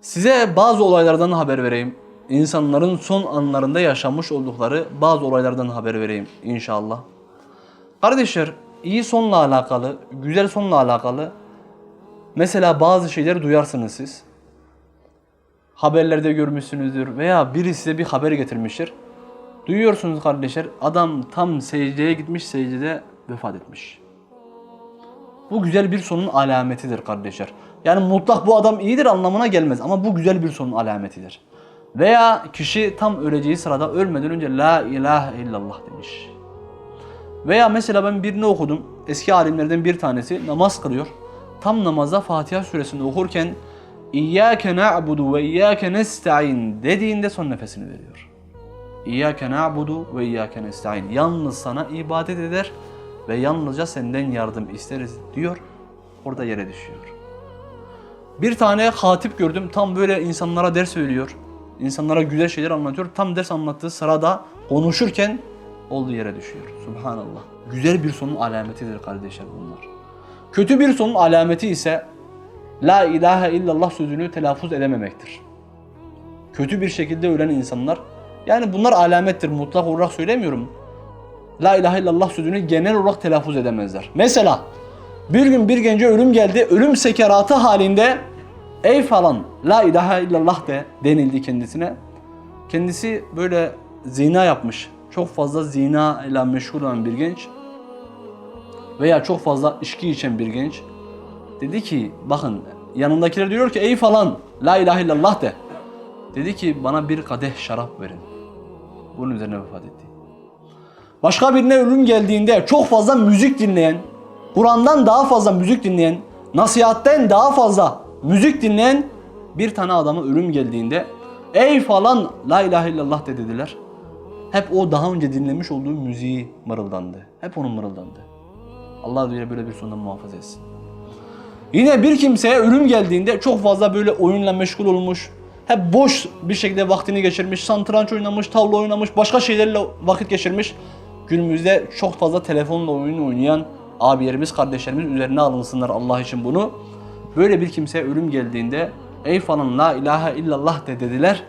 Size bazı olaylardan haber vereyim. İnsanların son anlarında yaşamış oldukları bazı olaylardan haber vereyim inşallah. Kardeşler, iyi sonla alakalı, güzel sonla alakalı mesela bazı şeyler duyarsınız siz. Haberlerde görmüşsünüzdür veya biri size bir haber getirmiştir. Duyuyorsunuz kardeşler, adam tam secdeye gitmiş, secdede vefat etmiş. Bu güzel bir sonun alametidir kardeşler. Yani mutlak bu adam iyidir anlamına gelmez ama bu güzel bir sonun alametidir. Veya kişi tam öleceği sırada ölmeden önce La ilahe illallah demiş. Veya mesela ben birini okudum. Eski alimlerden bir tanesi namaz kılıyor. Tam namazda Fatiha suresini okurken İyyâke na'budu ve iyyâke nesta'in dediğinde son nefesini veriyor. İyyâke na'budu ve iyyâke nesta'in. Yalnız sana ibadet eder ve yalnızca senden yardım isteriz diyor. Orada yere düşüyor. Bir tane hatip gördüm. Tam böyle insanlara ders söylüyor. İnsanlara güzel şeyler anlatıyor. Tam ders anlattığı sırada konuşurken olduğu yere düşüyor. Subhanallah. Güzel bir sonun alametidir kardeşler bunlar. Kötü bir sonun alameti ise La ilahe illallah sözünü telaffuz edememektir. Kötü bir şekilde ölen insanlar yani bunlar alamettir mutlak olarak söylemiyorum. La ilahe illallah sözünü genel olarak telaffuz edemezler. Mesela bir gün bir gence ölüm geldi. Ölüm sekeratı halinde ey falan la ilahe illallah de denildi kendisine. Kendisi böyle zina yapmış. Çok fazla zina ile meşgul olan bir genç veya çok fazla içki içen bir genç dedi ki bakın yanındakiler diyor ki ey falan la ilahe illallah de. Dedi ki bana bir kadeh şarap verin. Bunun üzerine vefat etti. Başka birine ölüm geldiğinde çok fazla müzik dinleyen, Kur'an'dan daha fazla müzik dinleyen, nasihatten daha fazla müzik dinleyen bir tane adama ölüm geldiğinde ey falan la ilahe illallah de dediler. Hep o daha önce dinlemiş olduğu müziği mırıldandı. Hep onun mırıldandı. Allah diye böyle bir sonunda muhafaza etsin. Yine bir kimseye ölüm geldiğinde çok fazla böyle oyunla meşgul olmuş, hep boş bir şekilde vaktini geçirmiş, santranç oynamış, tavla oynamış, başka şeylerle vakit geçirmiş. Günümüzde çok fazla telefonla oyun oynayan abilerimiz, kardeşlerimiz üzerine alınsınlar Allah için bunu. Böyle bir kimseye ölüm geldiğinde ey falan la ilahe illallah de dediler.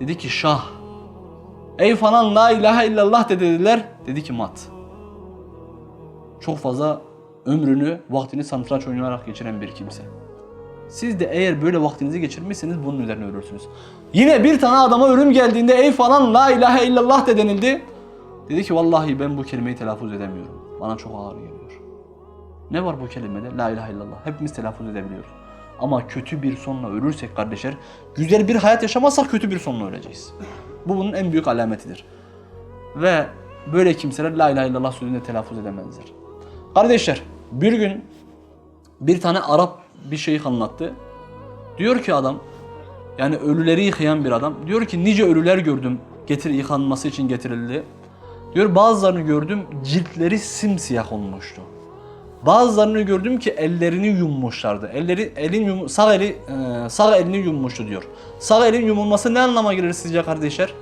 Dedi ki şah. Ey falan la ilahe illallah de dediler. Dedi ki mat. Çok fazla ömrünü, vaktini santranç oynayarak geçiren bir kimse. Siz de eğer böyle vaktinizi geçirmişseniz bunun üzerine ölürsünüz. Yine bir tane adama ölüm geldiğinde ey falan la ilahe illallah de denildi. Dedi ki vallahi ben bu kelimeyi telaffuz edemiyorum. Bana çok ağır geliyor. Ne var bu kelimede? La ilahe illallah. Hepimiz telaffuz edebiliyoruz. Ama kötü bir sonla ölürsek kardeşler, güzel bir hayat yaşamazsak kötü bir sonla öleceğiz. Bu bunun en büyük alametidir. Ve böyle kimseler la ilahe illallah sözünü telaffuz edemezler. Kardeşler, bir gün bir tane Arap bir şeyh anlattı. Diyor ki adam, yani ölüleri yıkayan bir adam. Diyor ki nice ölüler gördüm getir yıkanması için getirildi. Diyor bazılarını gördüm ciltleri simsiyah olmuştu. Bazılarını gördüm ki ellerini yummuşlardı. Elleri elin yum, sağ eli e, sağ elini yummuştu diyor. Sağ elin yumulması ne anlama gelir sizce kardeşler?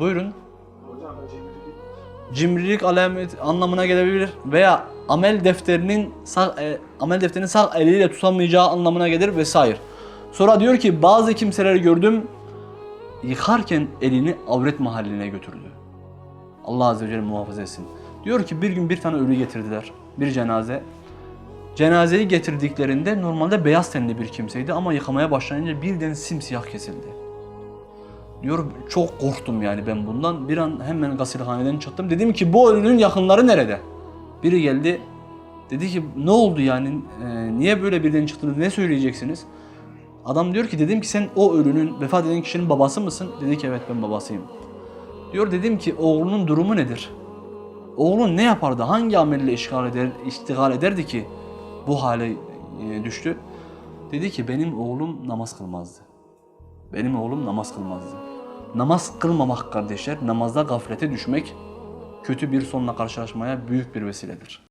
Buyurun. Cimrilik alamet anlamına gelebilir veya amel defterinin sağ e, amel defterinin sağ eliyle tutamayacağı anlamına gelir vesaire. Sonra diyor ki bazı kimseleri gördüm yıkarken elini avret mahalline götürdü. Allah Azze ve Celle muhafaza etsin. Diyor ki bir gün bir tane ölü getirdiler. Bir cenaze. Cenazeyi getirdiklerinde normalde beyaz tenli bir kimseydi ama yıkamaya başlayınca birden simsiyah kesildi. Diyor çok korktum yani ben bundan. Bir an hemen gasilhaneden çıktım. Dedim ki bu ölünün yakınları nerede? Biri geldi. Dedi ki ne oldu yani? Ee, niye böyle birden çıktınız? Ne söyleyeceksiniz? Adam diyor ki dedim ki sen o ölünün vefat eden kişinin babası mısın? Dedi ki evet ben babasıyım. Diyor dedim ki oğlunun durumu nedir? Oğlun ne yapardı? Hangi amelle işgal eder, iştigal ederdi ki bu hale e, düştü? Dedi ki benim oğlum namaz kılmazdı. Benim oğlum namaz kılmazdı. Namaz kılmamak kardeşler, namazda gaflete düşmek kötü bir sonla karşılaşmaya büyük bir vesiledir.